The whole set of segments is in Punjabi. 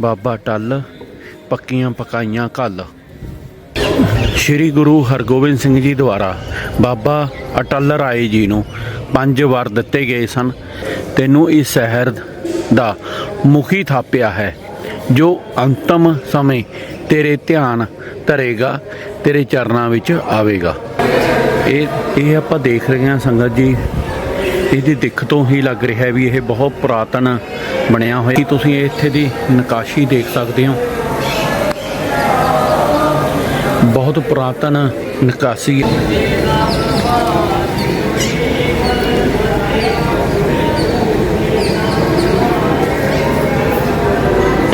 ਬਾਬਾ ਟੱਲ, ਪੱਕੀਆਂ ਪਕਾਈਆਂ ਕੱਲ। ਸ੍ਰੀ ਗੁਰੂ ਹਰਗੋਬਿੰਦ ਸਿੰਘ ਜੀ ਦੁਆਰਾ ਬਾਬਾ ਅਟਲ ਰਾਏ ਜੀ ਨੂੰ ਪੰਜ ਵਾਰ ਦਿੱਤੇ ਗਏ ਸਨ। ਤੈਨੂੰ ਇਸ ਸ਼ਹਿਰ ਦਾ ਮੁਖੀ ਥਾਪਿਆ ਹੈ, ਜੋ ਅੰਤਮ ਸਮੇਂ ਤੇਰੇ ਧਿਆਨ ਧਰੇਗਾ, ਤੇਰੇ ਚਰਨਾਂ ਵਿੱਚ ਆਵੇਗਾ। ਇਹ ਇਹ ਆਪਾਂ ਦੇਖ ਰਹੇ ਹਾਂ ਸੰਗਤ ਜੀ। ਇਹਦੀ ਦਿੱਖ ਤੋਂ ਹੀ ਲੱਗ ਰਿਹਾ ਹੈ ਵੀ ਇਹ ਬਹੁਤ ਪੁਰਾਤਨ ਬਣਿਆ ਹੋਇਆ। ਕੀ ਤੁਸੀਂ ਇੱਥੇ ਦੀ ਨਕਾਸ਼ੀ ਦੇਖ ਸਕਦੇ ਹੋ? ਬਹੁਤ ਪੁਰਾਤਨ ਨਕਾਸ਼ੀ।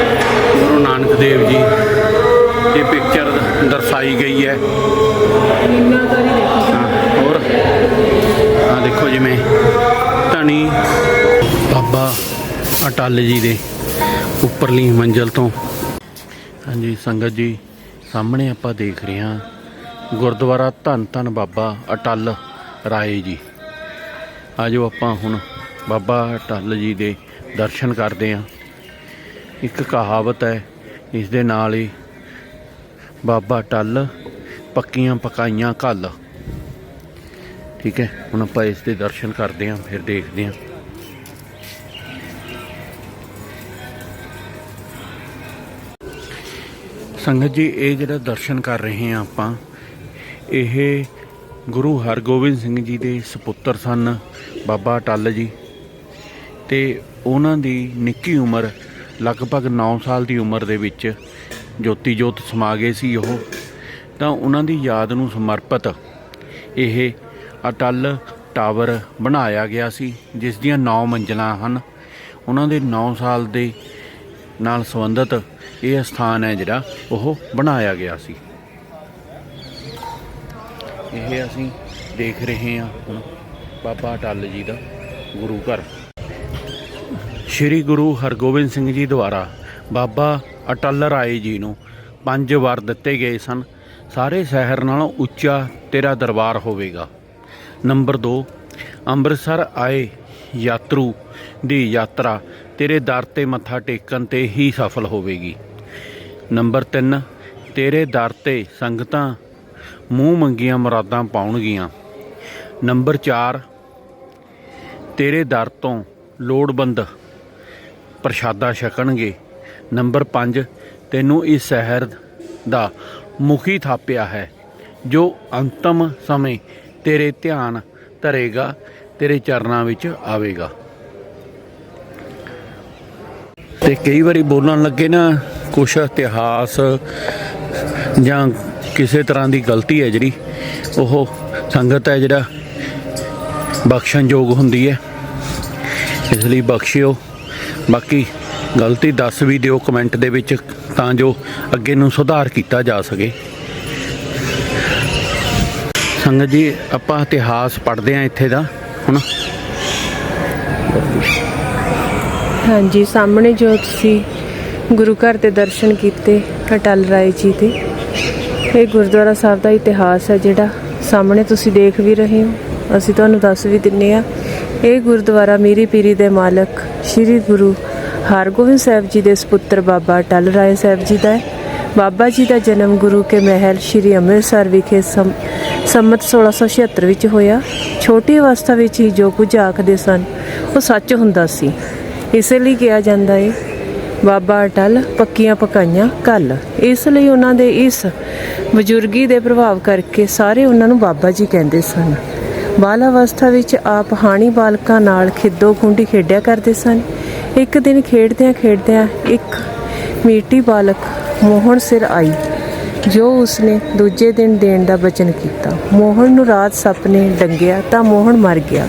ਹੈ ਗੁਰੂ ਨਾਨਕ ਦੇਵ ਜੀ ਦੀ ਪਿਕਚਰ ਦਰਸਾਈ ਗਈ ਹੈ। ਹਾਂ, ਹੋਰ? ਆ ਦੇਖੋ ਜਿਵੇਂ ਧਣੀ ਬਾਬਾ ਅਟਲ ਜੀ ਦੇ ਉੱਪਰਲੀ ਮੰਜ਼ਲ ਤੋਂ। ਹਾਂਜੀ, ਸੰਗਤ ਜੀ, ਸਾਹਮਣੇ ਆਪਾਂ ਦੇਖ ਰਹੇ ਹਾਂ ਗੁਰਦੁਆਰਾ ਧੰਨ ਧੰਨ ਬਾਬਾ ਅਟਲ ਰਾਏ ਜੀ। ਆਜੋ ਆਪਾਂ ਹੁਣ ਬਾਬਾ ਅਟਲ ਜੀ ਦੇ ਦਰਸ਼ਨ ਕਰਦੇ ਹਾਂ। ਇੱਕ ਕਹਾਵਤ ਹੈ, ਇਸ ਦੇ ਨਾਲ ਹੀ ਬਾਬਾ ਟੱਲ ਪੱਕੀਆਂ ਪਕਾਈਆਂ ਕੱਲ ਠੀਕ ਹੈ, ਹੁਣ ਆਪਾਂ ਇਸ ਦੇ ਦਰਸ਼ਨ ਕਰਦੇ ਹਾਂ, ਫਿਰ ਦੇਖਦੇ ਹਾਂ। ਸੰਗਤ ਜੀ, ਇਹ ਜਿਹੜਾ ਦਰਸ਼ਨ ਕਰ ਰਹੇ ਹਾਂ ਆਪਾਂ, ਇਹ ਗੁਰੂ ਹਰਗੋਬਿੰਦ ਸਿੰਘ ਜੀ ਦੇ ਸੁਪੁੱਤਰ ਸਨ, ਬਾਬਾ ਟੱਲ ਜੀ। ਤੇ ਉਹਨਾਂ ਦੀ ਨਿੱਕੀ ਉਮਰ, ਲਗਭਗ 9 ਸਾਲ ਦੀ ਉਮਰ ਦੇ ਵਿੱਚ ਜੋਤੀ ਜੋਤ ਸਮਾ ਗਏ ਸੀ ਉਹ। ਤਾਂ ਉਹਨਾਂ ਦੀ ਯਾਦ ਨੂੰ ਸਮਰਪਿਤ ਇਹ ਅਟਲ ਟਾਵਰ ਬਣਾਇਆ ਗਿਆ ਸੀ, ਜਿਸ ਦੀਆਂ 9 ਮੰਜ਼ਲਾਂ ਹਨ। ਉਹਨਾਂ ਦੇ 9 ਸਾਲ ਦੇ ਨਾਲ ਸੰਬੰਧਿਤ ਇਹ ਸਥਾਨ ਹੈ ਜਿਹੜਾ ਉਹ ਬਣਾਇਆ ਗਿਆ ਸੀ। ਇਹ ਅਸੀਂ ਦੇਖ ਰਹੇ ਹਾਂ ਹੁਣ ਬਾਬਾ ਅਟਲ ਜੀ ਦਾ ਗੁਰੂ ਘਰ। ਸ੍ਰੀ ਗੁਰੂ ਹਰਗੋਬਿੰਦ ਸਿੰਘ ਜੀ ਦੁਆਰਾ ਬਾਬਾ ਅਟਲ ਰਾਏ ਜੀ ਨੂੰ ਪੰਜ ਵਾਰ ਦਿੱਤੇ ਗਏ ਸਨ। ਸਾਰੇ ਸ਼ਹਿਰ ਨਾਲੋਂ ਉੱਚਾ ਤੇਰਾ ਦਰਬਾਰ ਹੋਵੇਗਾ। ਨੰਬਰ 2 ਅੰਮ੍ਰਿਤਸਰ ਆਏ ਯਾਤਰੂ ਦੀ ਯਾਤਰਾ ਤੇਰੇ ਦਰ ਤੇ ਮੱਥਾ ਟੇਕਣ ਤੇ ਹੀ ਸਫਲ ਹੋਵੇਗੀ। ਨੰਬਰ 3 ਤੇਰੇ ਦਰ ਤੇ ਸੰਗਤਾਂ ਮੂੰਹ ਮੰਗੀਆਂ ਮੁਰਾਦਾਂ ਪਾਉਣਗੀਆਂ। ਨੰਬਰ 4 ਤੇਰੇ ਦਰ ਤੋਂ ਲੋੜਵੰਦ ਪ੍ਰਸ਼ਾਦਾ ਛਕਣਗੇ। ਨੰਬਰ 5 ਤੈਨੂੰ ਇਸ ਸ਼ਹਿਰ ਦਾ ਮੁਖੀ ਥਾਪਿਆ ਹੈ, ਜੋ ਅੰਤਮ ਸਮੇਂ ਤੇਰੇ ਧਿਆਨ ਧਰੇਗਾ, ਤੇਰੇ ਚਰਨਾਂ ਵਿੱਚ ਆਵੇਗਾ। ਤੇ ਕਈ ਵਾਰੀ ਬੋਲਣ ਲੱਗੇ ਨਾ, ਕੁਛ ਇਤਿਹਾਸ ਜਾਂ ਕਿਸੇ ਤਰ੍ਹਾਂ ਦੀ ਗਲਤੀ ਹੈ ਜਿਹੜੀ, ਉਹ ਸੰਗਤ ਹੈ ਜਿਹੜਾ ਬਖਸ਼ਣਯੋਗ ਹੁੰਦੀ ਹੈ। ਇਸ ਲਈ ਬਖਸ਼ਿਓ। ਬਾਕੀ ਗਲਤੀ ਦੱਸ ਵੀ ਦਿਓ ਕਮੈਂਟ ਦੇ ਵਿੱਚ, ਤਾਂ ਜੋ ਅੱਗੇ ਨੂੰ ਸੁਧਾਰ ਕੀਤਾ ਜਾ ਸਕੇ। ਸੰਗਤ ਜੀ, ਆਪਾਂ ਇਤਿਹਾਸ ਪੜ੍ਹਦੇ ਆਂ ਇੱਥੇ ਦਾ ਹੁਣ ਹਾਂਜੀ, ਸਾਹਮਣੇ ਜੋ ਤੁਸੀਂ ਗੁਰੂ ਘਰ ਦੇ ਦਰਸ਼ਨ ਕੀਤੇ, ਅਟਲ ਰਾਏ ਜੀ ਦੇ, ਇਹ ਗੁਰਦੁਆਰਾ ਸਾਹਿਬ ਦਾ ਇਤਿਹਾਸ ਹੈ ਜਿਹੜਾ ਸਾਹਮਣੇ ਤੁਸੀਂ ਦੇਖ ਵੀ ਰਹੇ ਹੋ। ਅਸੀਂ ਤੁਹਾਨੂੰ ਦੱਸ ਵੀ ਦਿੰਨੇ ਆ ਇਹ ਗੁਰਦੁਆਰਾ ਮੀਰੀ ਪੀਰੀ ਦੇ ਮਾਲਕ ਸ੍ਰੀ ਗੁਰੂ ਹਰਗੋਬਿੰਦ ਸਾਹਿਬ ਜੀ ਦੇ ਸੁਪੁੱਤਰ ਬਾਬਾ ਅਟਲ ਰਾਏ ਸਾਹਿਬ ਜੀ ਦਾ ਹੈ। ਬਾਬਾ ਜੀ ਦਾ ਜਨਮ ਗੁਰੂ ਕੇ ਮਹਿਲ ਸ੍ਰੀ ਅੰਮ੍ਰਿਤਸਰ ਵਿਖੇ ਸੰਮਤ 1676 ਵਿੱਚ ਹੋਇਆ। ਛੋਟੀ ਅਵਸਥਾ ਵਿੱਚ ਹੀ ਜੋ ਕੁਝ ਆਖਦੇ ਸਨ, ਉਹ ਸੱਚ ਹੁੰਦਾ ਸੀ। ਇਸੇ ਲਈ ਕਿਹਾ ਜਾਂਦਾ ਹੈ ਬਾਬਾ ਅਟਲ, ਪੱਕੀਆਂ ਪਕਾਈਆਂ ਕੱਲ ਇਸ ਲਈ ਉਹਨਾਂ ਦੇ ਇਸ ਬਜ਼ੁਰਗੀ ਦੇ ਪ੍ਰਭਾਵ ਕਰਕੇ ਸਾਰੇ ਉਹਨਾਂ ਨੂੰ ਬਾਬਾ ਜੀ ਕਹਿੰਦੇ ਸਨ। ਬਾਲ ਅਵਸਥਾ ਵਿੱਚ ਆਪ ਹਾਣੀ ਬਾਲਕਾਂ ਨਾਲ ਖਿੱਦੋ ਖੁੰਡੀ ਖੇਡਿਆ ਕਰਦੇ ਸਨ। ਇੱਕ ਦਿਨ ਖੇਡਦਿਆਂ ਖੇਡਦਿਆਂ ਇੱਕ ਮੀਟੀ ਬਾਲਕ ਮੋਹਨ ਸਿਰ ਆਈ। ਜੋ ਉਸਨੇ ਦੂਜੇ ਦਿਨ ਦੇਣ ਦਾ ਵਚਨ ਕੀਤਾ। ਮੋਹਨ ਨੂੰ ਰਾਤ ਸੱਪ ਨੇ ਡੰਗਿਆ ਤਾਂ ਮੋਹਨ ਮਰ ਗਿਆ।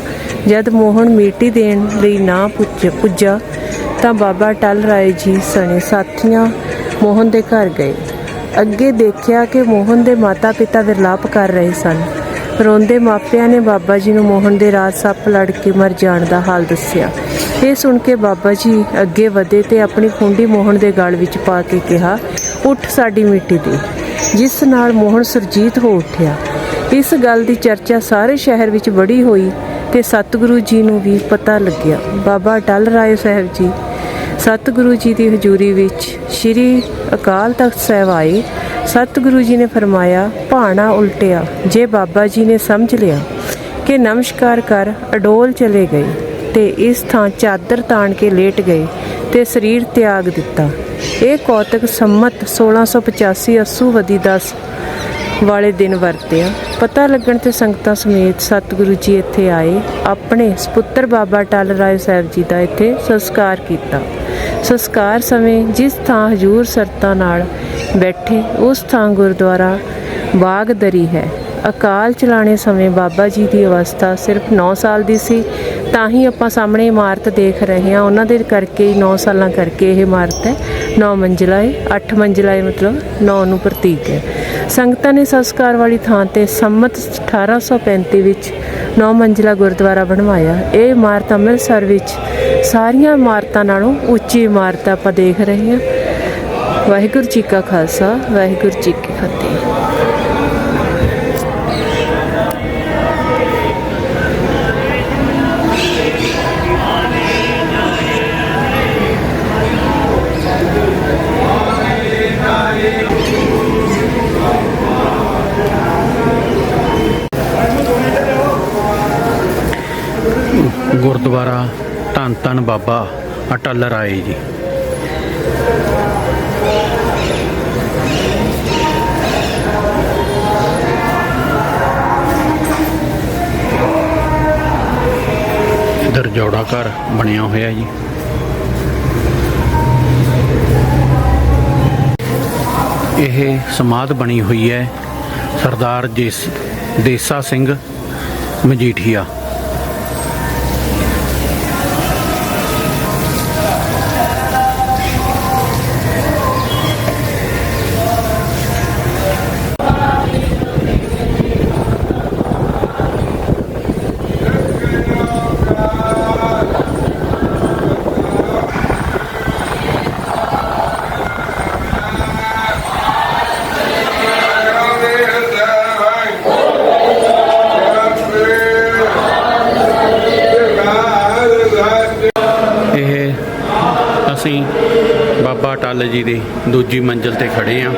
ਜਦ ਮੋਹਨ ਮੀਟੀ ਦੇਣ ਲਈ ਨਾ ਪੁੱਜ ਪੁੱਜਾ ਤਾਂ ਬਾਬਾ ਟਲ ਰਾਏ ਜੀ ਸਣੇ ਸਾਥੀਆਂ ਮੋਹਨ ਦੇ ਘਰ ਗਏ। ਅੱਗੇ ਦੇਖਿਆ ਕਿ ਮੋਹਨ ਦੇ ਮਾਤਾ-ਪਿਤਾ ਵਿਰਲਾਪ ਕਰ ਰਹੇ ਸਨ। ਰੋਂਦੇ ਮਾਪਿਆਂ ਨੇ ਬਾਬਾ ਜੀ ਨੂੰ ਮੋਹਨ ਦੇ ਰਾਤ ਸੱਪ ਲੜ ਕੇ ਮਰ ਜਾਣ ਦਾ ਹਾਲ ਦੱਸਿਆ। ਇਹ ਸੁਣ ਕੇ ਬਾਬਾ ਜੀ ਅੱਗੇ ਵਧੇ ਤੇ ਆਪਣੀ ਖੁੰਡੀ ਮੋਹਨ ਦੇ ਗਲ ਵਿੱਚ ਪਾ ਕੇ ਕਿਹਾ, ਉੱਠ ਸਾਡੀ ਮਿੱਟੀ ਦੇ। ਜਿਸ ਨਾਲ ਮੋਹਨ ਸੁਰਜੀਤ ਹੋ ਉੱਠਿਆ। ਇਸ ਗੱਲ ਦੀ ਚਰਚਾ ਸਾਰੇ ਸ਼ਹਿਰ ਵਿੱਚ ਬੜੀ ਹੋਈ ਤੇ ਸਤਿਗੁਰੂ ਜੀ ਨੂੰ ਵੀ ਪਤਾ ਲੱਗਿਆ। ਬਾਬਾ ਅਟਲ ਰਾਏ ਸਾਹਿਬ ਜੀ, ਸਤਿਗੁਰੂ ਜੀ ਦੀ ਹਜ਼ੂਰੀ ਵਿੱਚ ਸ੍ਰੀ ਅਕਾਲ ਤਖਤ ਸਾਹਿਬ ਆਏ। ਸਤਿਗੁਰੂ ਜੀ ਨੇ ਫਰਮਾਇਆ, ਭਾਣਾ ਉਲਟਿਆ, ਜੇ ਬਾਬਾ ਜੀ ਨੇ ਸਮਝ ਲਿਆ ਕਿ ਨਮਸਕਾਰ ਕਰ, ਅਡੋਲ ਚਲੇ ਗਏ ਤੇ ਇਸ ਥਾਂ ਚਾਦਰ ਤਾਣ ਕੇ ਲੇਟ ਗਏ ਤੇ ਸਰੀਰ ਤਿਆਗ ਦਿੱਤਾ। ਇਹ ਕੌਤਕ ਸੰਮਤ 1685 ਅਸੂਵਦੀ 10 ਵਾਲੇ ਦਿਨ ਵਰਤਿਆ। ਪਤਾ ਲੱਗਣ ਤੇ ਸੰਗਤਾਂ ਸਮੇਤ ਸਤਿਗੁਰੂ ਜੀ ਇੱਥੇ ਆਏ। ਆਪਣੇ ਸਪੁੱਤਰ ਬਾਬਾ ਟਲ ਰਾਏ ਸਾਹਿਬ ਜੀ ਦਾ ਇੱਥੇ ਸੰਸਕਾਰ ਕੀਤਾ। ਸੰਸਕਾਰ ਸਮੇਂ ਜਿਸ ਥਾਂ ਹਜੂਰ ਸਰਤਾਂ ਨਾਲ ਬੈਠੇ, ਉਸ ਥਾਂ ਗੁਰਦੁਆਰਾ ਬਾਗਦਰੀ ਹੈ। ਅਕਾਲ ਚਲਾਣੇ ਸਮੇਂ ਬਾਬਾ ਜੀ ਦੀ ਅਵਸਥਾ ਸਿਰਫ 9 ਸਾਲ ਦੀ ਸੀ। ਤਾਂ ਹੀ ਆਪਾਂ ਸਾਹਮਣੇ ਇਮਾਰਤ ਦੇਖ ਰਹੇ ਹਾਂ। ਉਹਨਾਂ ਦੇ ਕਰਕੇ ਹੀ 9 ਸਾਲਾਂ ਕਰਕੇ ਇਹ ਇਮਾਰਤ ਹੈ। 9 ਮੰਜ਼ਿਲਾ ਹੈ। 8 ਮੰਜ਼ਿਲਾ ਹੈ, ਮਤਲਬ 9 ਨੂੰ ਪ੍ਰਤੀਕ ਹੈ। ਸੰਗਤਾਂ ਨੇ ਸੰਸਕਾਰ ਵਾਲੀ ਥਾਂ ਤੇ ਸੰਮਤ 1835 ਵਿੱਚ 9 ਮੰਜ਼ਿਲਾ ਗੁਰਦੁਆਰਾ ਬਣਵਾਇਆ। ਇਹ ਇਮਾਰਤ ਅੰਮ੍ਰਿਤਸਰ ਵਿੱਚ ਸਾਰੀਆਂ ਇਮਾਰਤਾਂ ਨਾਲੋਂ ਉੱਚੀ ਇਮਾਰਤ ਆਪਾਂ ਦੇਖ ਰਹੇ ਹਾਂ। ਵਾਹਿਗੁਰੂ ਜੀ ਕਾ ਖਾਲਸਾ, ਵਾਹਿਗੁਰੂ ਜੀ ਕੀ ਫਤਿਹ। ਗੁਰਦੁਆਰਾ ਧੰਨ ਧੰਨ ਬਾਬਾ ਅਟਲ ਰਾਏ ਜੀ। ਇਧਰ ਜੋੜਾ ਘਰ ਬਣਿਆ ਹੋਇਆ ਜੀ। ਇਹ ਸਮਾਧ ਬਣੀ ਹੋਈ ਹੈ ਸਰਦਾਰ ਜੇਸ ਦੇਸਾ ਸਿੰਘ ਮਜੀਠੀਆ। ਜੀ ਦੀ ਦੂਜੀ ਮੰਜ਼ਲ ਤੇ ਖੜੇ ਆ।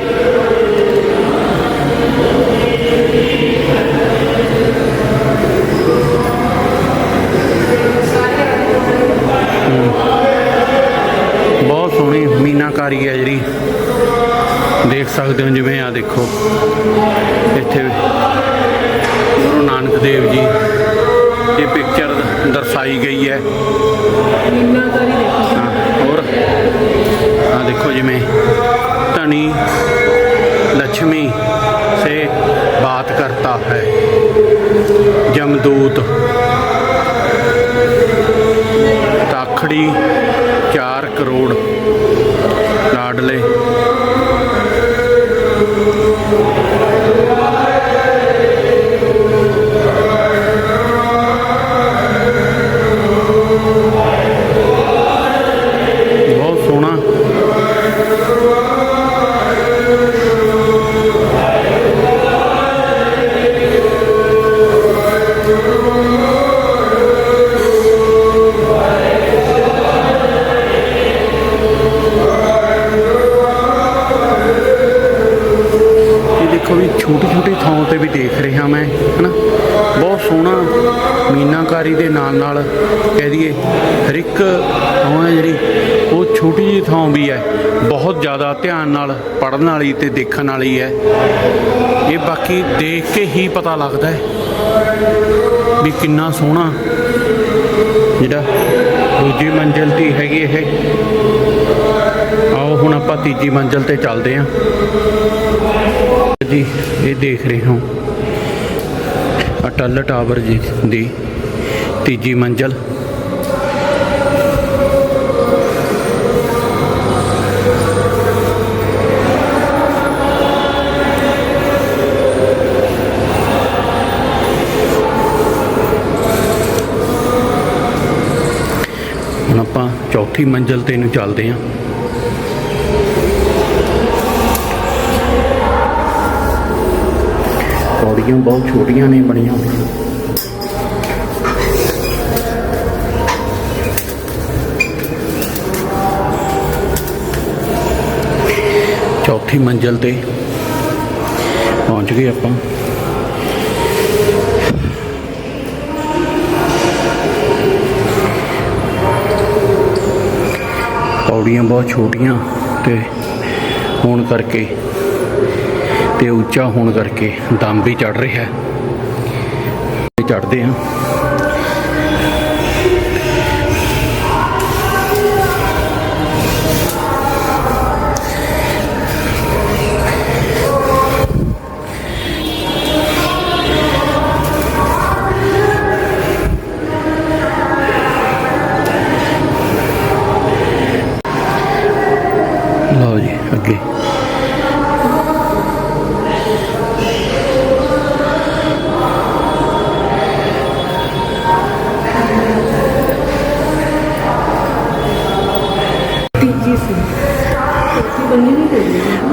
ਬਹੁਤ ਸੋਹਣੀ ਮੀਨਾਕਾਰੀ ਹੈ ਜਿਹੜੀ। ਦੇਖ ਸਕਦੇ ਹੋ ਜਿਵੇਂ ਆ ਦੇਖੋ। ਇੱਥੇ ਗੁਰੂ ਨਾਨਕ ਦੇਵ ਜੀ ਦੀ ਪਿਕਚਰ ਦਰਸਾਈ ਗਈ ਹੈ। ਹਾਂ, ਹੋਰ ਜਮਦੂਤ। ਦੇਖੋ ਵੀ ਛੋਟੀ ਛੋਟੀ ਥਾਂ ਤੇ ਵੀ ਦੇਖ ਰਿਹਾ ਮੈਂ, ਹਨਾ? ਬਹੁਤ ਸੋਹਣਾ ਮੀਨਾਕਾਰੀ ਦੇ ਨਾਲ ਨਾਲ ਕਹਿ ਦਈਏ, ਹਰ ਇੱਕ ਥਾਂ ਹੈ ਜਿਹੜੀ, ਉਹ ਛੋਟੀ ਜਿਹੀ ਥਾਂ ਵੀ ਹੈ। ਬਹੁਤ ਜ਼ਿਆਦਾ ਧਿਆਨ ਨਾਲ ਪੜਨ ਵਾਲੀ ਤੇ ਦੇਖਣ ਵਾਲੀ ਹੈ। ਇਹ ਬਾਕੀ ਦੇਖ ਕੇ ਹੀ ਪਤਾ ਲੱਗਦਾ ਹੈ ਵੀ ਕਿੰਨਾ ਸੋਹਣਾ ਜਿਹੜਾ ਦੂਜੀ ਮੰਜ਼ਿਲ ਤੇ ਹੈਗੀ ਇਹ। ਆਓ ਹੁਣ ਆਪਾਂ ਤੀਜੀ ਮੰਜ਼ਿਲ ਤੇ ਚੱਲਦੇ ਹਾਂ। ਜੀ, ਇਹ ਦੇਖ ਰਹੇ ਹੋ। ਅਟਲ ਟਾਵਰ ਜੀ ਦੀ ਤੀਜੀ ਮੰਜ਼ਲ। ਹੁਣ ਆਪਾਂ ਚੌਥੀ ਮੰਜ਼ਲ ਤੇ ਨੂੰ ਚੱਲਦੇ ਹਾਂ। ਝਾਕੀਆਂ ਬਹੁਤ ਛੋਟੀਆਂ ਨੇ, ਬਣੀਆਂ ਹੋਈਆਂ। ਚੌਥੀ ਮੰਜ਼ਲ ਤੇ ਪਹੁੰਚ ਗਏ ਆਪਾਂ। ਪੌੜੀਆਂ ਬਹੁਤ ਛੋਟੀਆਂ ਤੇ ਹੋਣ ਕਰਕੇ ਤੇ ਉੱਚਾ ਹੋਣ ਕਰਕੇ ਦਮ ਵੀ ਚੜ ਰਿਹਾ ਹੈ। ਚੜਦੇ ਆ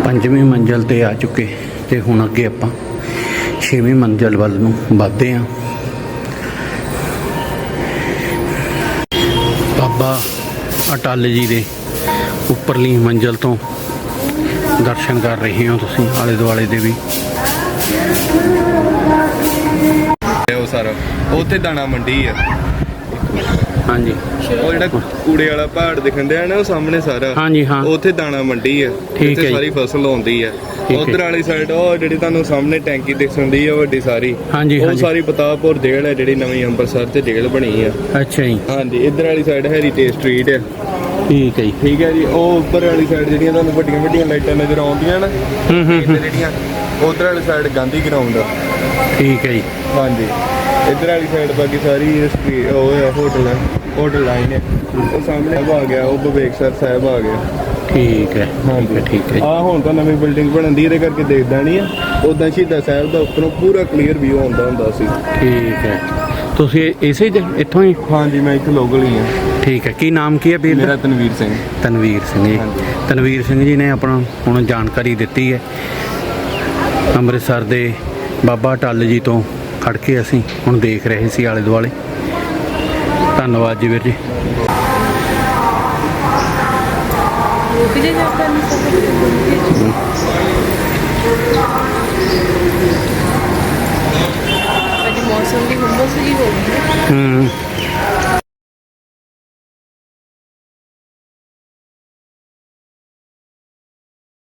ਪੰਜਵੀਂ ਮੰਜ਼ਲ ਤੇ ਆ ਚੁੱਕੇ। ਤੇ ਹੁਣ ਅੱਗੇ ਆਪਾਂ ਛੇਵੀਂ ਮੰਜ਼ਲ ਵੱਲ ਨੂੰ ਵਧਦੇ ਹਾਂ। ਬਾਬਾ ਅਟਲ ਜੀ ਦੇ ਉੱਪਰਲੀ ਮੰਜ਼ਲ ਤੋਂ ਦਰਸ਼ਨ ਕਰ ਰਹੇ ਹੋ ਤੁਸੀਂ ਆਲੇ ਦੁਆਲੇ ਦੇ ਵੀ। ਇਹ ਉਹ ਸਾਰਾ ਉੱਥੇ ਦਾਣਾ ਮੰਡੀ ਆ। ਹਾਂਜੀ। ਉਹ ਜਿਹੜਾ ਕੂੜੇ ਵਾਲਾ ਪਹਾੜ ਦਿਖਣ ਡਿਆ ਨਾ ਉਹ ਸਾਹਮਣੇ ਸਾਰਾ। ਹਾਂਜੀ ਹਾਂ। ਉੱਥੇ ਦਾਣਾ ਮੰਡੀ ਆ। ਠੀਕ ਹੈ। ਸਾਰੀ ਫਸਲ ਆਉਂਦੀ ਆ। ਉਧਰ ਵਾਲੀ ਸਾਈਡ ਉਹ ਜਿਹੜੀ ਤੁਹਾਨੂੰ ਸਾਹਮਣੇ ਟੈਂਕੀ ਦਿਖਣ ਦੀ ਆ ਵੱਡੀ ਸਾਰੀ। ਹਾਂਜੀ ਉਹ ਸਾਰੀ ਬਤਾਪੁਰ ਜੇਲ੍ਹ ਹੈ ਜਿਹੜੀ ਨਵੀਂ ਅੰਮ੍ਰਿਤਸਰ ਤੇ ਜੇਲ੍ਹ ਬਣੀ ਆ। ਅੱਛਾ ਜੀ। ਹਾਂਜੀ ਇੱਧਰ ਵਾਲੀ ਸਾਈਡ ਹੈਰੀਟੇਜ ਸਟਰੀਟ ਆ। ਠੀਕ ਹੈ ਜੀ। ਠੀਕ ਹੈ ਜੀ ਉਹ ਉੱਪਰ ਵਾਲੀ ਸਾਈਡ ਜਿਹੜੀਆਂ ਤੁਹਾਨੂੰ ਵੱਡੀਆਂ ਵੱਡੀਆਂ ਲਾਈਟਾਂ ਨਜ਼ਰ ਆਉਂਦੀਆਂ ਨਾ ਹੂੰ ਹੂੰ ਜਿਹੜੀਆਂ ਉਧਰ ਵਾਲੀ ਸਾਈਡ ਗਾਂਧੀ ਗਰਾਊਂਡ ਆ। ਠੀਕ ਹੈ ਜੀ। ਹਾਂਜੀ। ਇੱਧਰ ਵਾਲੀ ਸਾਈਡ ਬਾਕੀ ਸਾਰੀ ਇਹ ਸਟਰੀ- ਉਹ ਹੈ ਹੋਟਲ ਹੈ ਹੋਟਲ ਲਾਈਨ ਹੈ ਉਹ ਸਾਹਮਣੇ ਆ ਗਿਆ ਉਹ ਬਵੇਕਸਰ ਸਾਹਿਬ ਆ ਗਿਆ ਠੀਕ ਹੈ ਹਾਂਜੀ ਠੀਕ ਹੈ ਆ ਹੁਣ ਤਾਂ ਨਵੀਂ ਬਿਲਡਿੰਗ ਬਣਨ ਦੀ ਇਹਦੇ ਕਰਕੇ ਦੇਖਦਾ ਨਹੀਂ ਆ। ਉਦਾਂ ਸ਼ਹੀਦਾਂ ਸਾਹਿਬ ਦਾ ਉੱਪਰੋਂ ਪੂਰਾ ਕਲੀਅਰ ਵਿਊ ਆਉਂਦਾ ਹੁੰਦਾ ਸੀ। ਠੀਕ ਹੈ। ਤੁਸੀਂ ਇਸੇ ਜ- ਇੱਥੋਂ ਹੀ? ਹਾਂਜੀ ਮੈਂ ਇੱਥੇ ਲੋਕਲ ਹੀ ਹਾਂ। ਠੀਕ ਹੈ ਕੀ ਨਾਮ ਕੀ ਹੈ ਵੀਰ ਦਾ? ਮੇਰਾ ਤਨਵੀਰ ਸਿੰਘ। ਤਨਵੀਰ ਸਿੰਘ ਜੀ। ਹਾਂਜੀ। ਤਨਵੀਰ ਸਿੰਘ ਜੀ ਨੇ ਆਪਣਾ ਹੁਣ ਜਾਣਕਾਰੀ ਦਿੱਤੀ ਹੈ। ਅੰਮ੍ਰਿਤਸਰ ਦੇ ਬਾਬਾ ਟੱਲ ਜੀ ਤੋਂ ਖੜ ਕੇ ਅਸੀਂ ਹੁਣ ਦੇਖ ਰਹੇ ਸੀ ਆਲੇ ਦੁਆਲੇ। ਧੰਨਵਾਦ ਜੀ ਵੀਰ ਜੀ। ਅੱਜ ਮੌਸਮ ਦੀ ਹੁੰਮਸ ਜੀ ਹੋ ਗਈ ਹੈ। ਹੂੰ।